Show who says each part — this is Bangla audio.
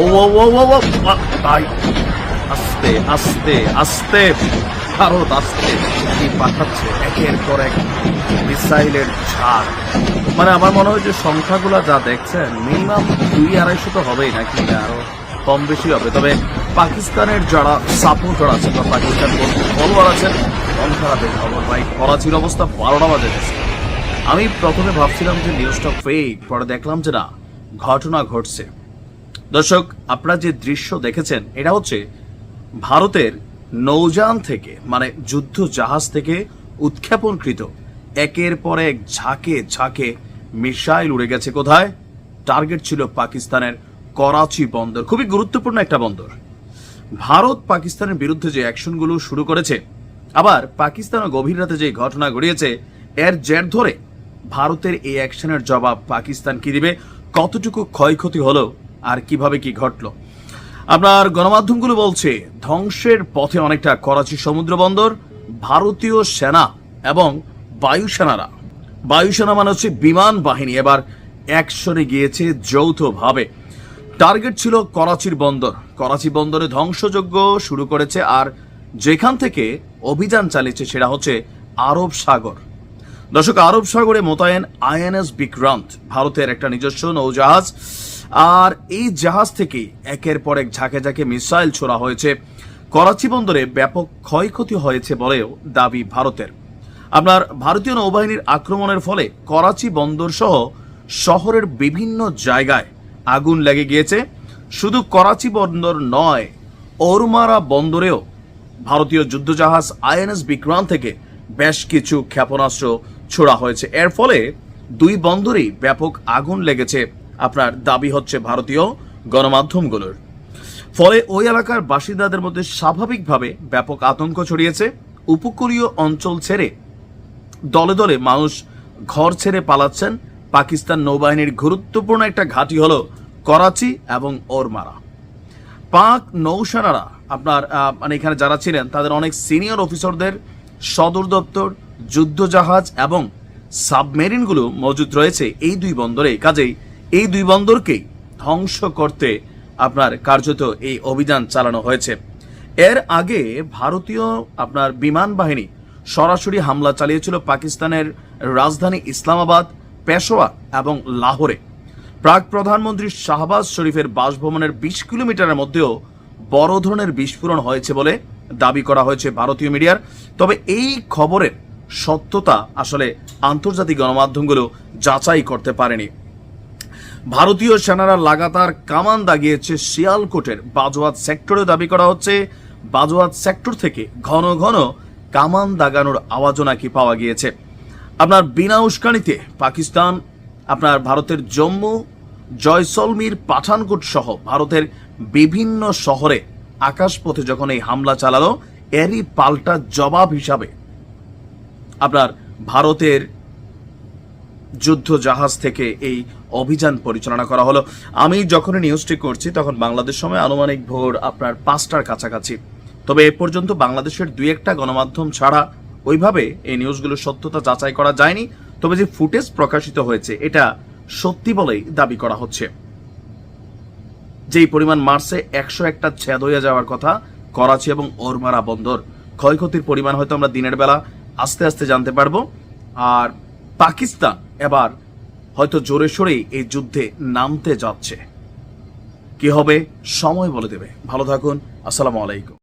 Speaker 1: ও ও ও ও ও ভাই আস্তে আস্তে আস্তে ভারত আস্তে কি পাঠাচ্ছে একের পর এক মিসাইলের ঝাড় মানে আমার মনে হয় যে সংখ্যাগুলো যা দেখছেন মিনিমাম দুই আড়াইশো তো হবেই নাকি আরও কম বেশি হবে তবে পাকিস্তানের যারা সাপোর্টার আছে বা পাকিস্তান ফলোয়ার আছেন মন খারাপের খবর ভাই করাচির অবস্থা বারোটা বাজে আমি প্রথমে ভাবছিলাম যে নিউজটা ফেক পরে দেখলাম যে না, ঘটনা ঘটছে। দর্শক, আপনারা যে দৃশ্য দেখেছেন, এটা হচ্ছে ভারতের নৌযান থেকে মানে যুদ্ধ জাহাজ থেকে উৎক্ষেপণকৃত। একের পর এক ঝাঁকে ঝাঁকে মিসাইল উড়ে গেছে কোথায়? টার্গেট ছিল পাকিস্তানের করাচি বন্দর। খুবই গুরুত্বপূর্ণ একটা বন্দর। ভারত পাকিস্তানের বিরুদ্ধে যে অ্যাকশনগুলো শুরু করেছে, আবার পাকিস্তান গভীর রাতে যে ঘটনা ঘটিয়েছে, এর জের ধরে ভারতের এই অ্যাকশনের জবাব পাকিস্তান কি দিবে? কতটুকু ক্ষয়ক্ষতি হলো? আর কীভাবে কি ঘটলো? আপনার গণমাধ্যমগুলো বলছে, ধ্বংসের পথে অনেকটা করাচি সমুদ্র বন্দর, ভারতীয় সেনা এবং বায়ুসেনারা বায়ুসেনা মানে হচ্ছে বিমান বাহিনী। এবার অ্যাকশনে গিয়েছে যৌথভাবে। টার্গেট ছিল করাচির বন্দর। করাচি বন্দরে ধ্বংসযজ্ঞ শুরু করেছে আর যেখান থেকে অভিযান চালিয়েছে সেটা হচ্ছে আরব সাগর। দর্শক, আরব সাগরে মোতায়েন আইএনএস বিক্রান্ত, ভারতের একটা নিজস্ব নৌজাহাজ। আর এই জাহাজ থেকে একের পর এক ঝাঁকে ঝাঁকে মিসাইল ছোড়া হয়েছে। করাচি বন্দরে ব্যাপক ক্ষয়ক্ষতি হয়েছে বলেও দাবি ভারতের। আপনার ভারতীয় নৌবাহিনীর আক্রমণের ফলে করাচি বন্দর সহ শহরের বিভিন্ন জায়গায় আগুন লেগে গিয়েছে। শুধু করাচি বন্দর নয়, ওরমারা বন্দরেও ভারতীয় যুদ্ধজাহাজ আইএনএস বিক্রান্ত থেকে বেশ কিছু ক্ষেপণাস্ত্র ছোড়া হয়েছে। এর ফলে দুই বন্দরেই ব্যাপক আগুন লেগেছে। আপনার দাবি হচ্ছে ভারতীয় গণমাধ্যমগুলোর। ফলে ওই এলাকার বাসিন্দাদের মধ্যে স্বাভাবিকভাবে ব্যাপক আতঙ্ক ছড়িয়েছে। উপকূলীয় অঞ্চল ছেড়ে দলে দলে মানুষ ঘর ছেড়ে পালাচ্ছেন। পাকিস্তান নৌবাহিনীর গুরুত্বপূর্ণ একটা ঘাঁটি হলো করাচি এবং ওরমারা। পাক নৌসেনারা আপনার মানে এখানে যারা ছিলেন, তাদের অনেক সিনিয়র অফিসারদের, সদর দপ্তর, যুদ্ধজাহাজ এবং সাবমেরিনগুলো মজুদ রয়েছে। এই দুই বন্দরে কাজেই এই দুই বন্দরকেই ধ্বংস করতে আপনার কার্যত এই অভিযান চালানো হয়েছে। এর আগে ভারতীয় আপনার বিমান বাহিনী সরাসরি হামলা চালিয়েছিল পাকিস্তানের রাজধানী ইসলামাবাদ, পেশোয়া এবং লাহোরে। প্রাক প্রধানমন্ত্রী শাহবাজ শরীফের বাসভবনের বিশ কিলোমিটারের মধ্যেও বড় ধরনের বিস্ফোরণ হয়েছে বলে দাবি করা হয়েছে ভারতীয় মিডিয়ার। তবে এই খবরের সত্যতা আসলে আন্তর্জাতিক গণমাধ্যমগুলো যাচাই করতে পারেনি। ভারতীয় সেনারা লাগাতার কামান দাগিয়েছে শিয়ালকোটের বাজোয়াত সেক্টরে। দাবি করা হচ্ছে বাজোয়াত সেক্টর থেকে ঘন ঘন কামান দাগানোর আওয়াজও নাকি পাওয়া গিয়েছে। আপনার বিনা উস্কানিতে পাকিস্তান, আপনার ভারতের জম্মু, জয়সলমীর পাঠানকোট সহ ভারতের বিভিন্ন শহরে আকাশপথে যখন এই হামলা চালালো, এরই পাল্টা জবাব হিসাবে আপনার ভারতের যুদ্ধ জাহাজ থেকে এই অভিযান পরিচালনা করা হলো। আমি যখন নিউজটি করছি, তখন বাংলাদেশ সময় আনুমানিক ভোর আপনার পাঁচটার কাছাকাছি। তবে এ পর্যন্ত বাংলাদেশের দুই একটা গণমাধ্যম ছাড়া ওইভাবে এই নিউজগুলোর সত্যতা যাচাই করা যায়নি। তবে যে ফুটেজ প্রকাশিত হয়েছে, এটা সত্যি বলেই দাবি করা হচ্ছে। যেই পরিমাণ মার্চে একশো একটা ছেদ হয়ে যাওয়ার কথা করাচি এবং ওরমারা বন্দর। ক্ষয়ক্ষতির পরিমাণ হয়তো আমরা দিনের বেলা আস্তে আস্তে জানতে পারব। আর পাকিস্তান এবার হয়তো জোরে সোরেই এই যুদ্ধে নামতে যাচ্ছে। কি হবে? সময় বলে দেবে। ভালো থাকুন। আসসালামু আলাইকুম।